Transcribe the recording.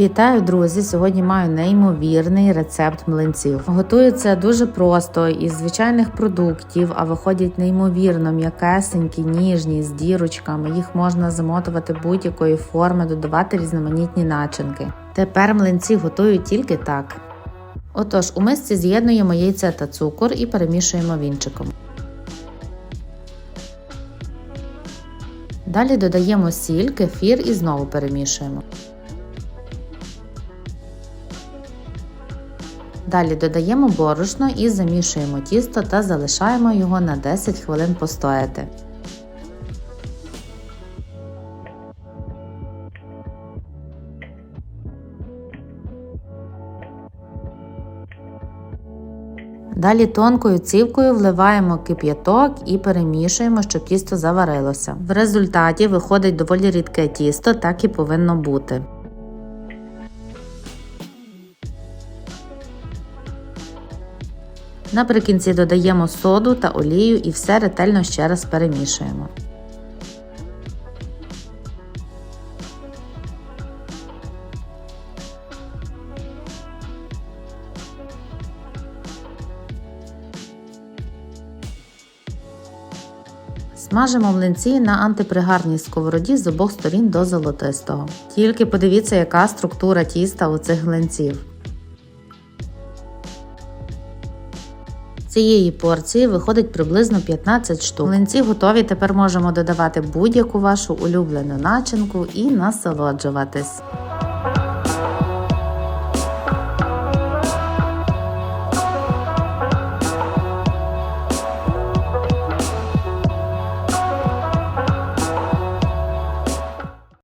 Вітаю, друзі! Сьогодні маю неймовірний рецепт млинців. Готується дуже просто із звичайних продуктів, а виходять неймовірно м'якесенькі, ніжні з дірочками. Їх можна замотувати будь-якої форми, додавати різноманітні начинки. Тепер млинці готую тільки так. Отож, у мисці з'єднуємо яйце та цукор і перемішуємо вінчиком. Далі додаємо сіль, кефір і знову перемішуємо. Далі додаємо борошно і замішуємо тісто та залишаємо його на 10 хвилин постояти. Далі тонкою цівкою вливаємо кип'яток і перемішуємо, щоб тісто заварилося. В результаті виходить доволі рідке тісто, так і повинно бути. Наприкінці додаємо соду та олію і все ретельно ще раз перемішуємо. Смажимо млинці на антипригарній сковороді з обох сторін до золотистого. Тільки подивіться, яка структура тіста у цих млинців. Цієї порції виходить приблизно 15 штук. Млинці готові. Тепер можемо додавати будь-яку вашу улюблену начинку і насолоджуватись.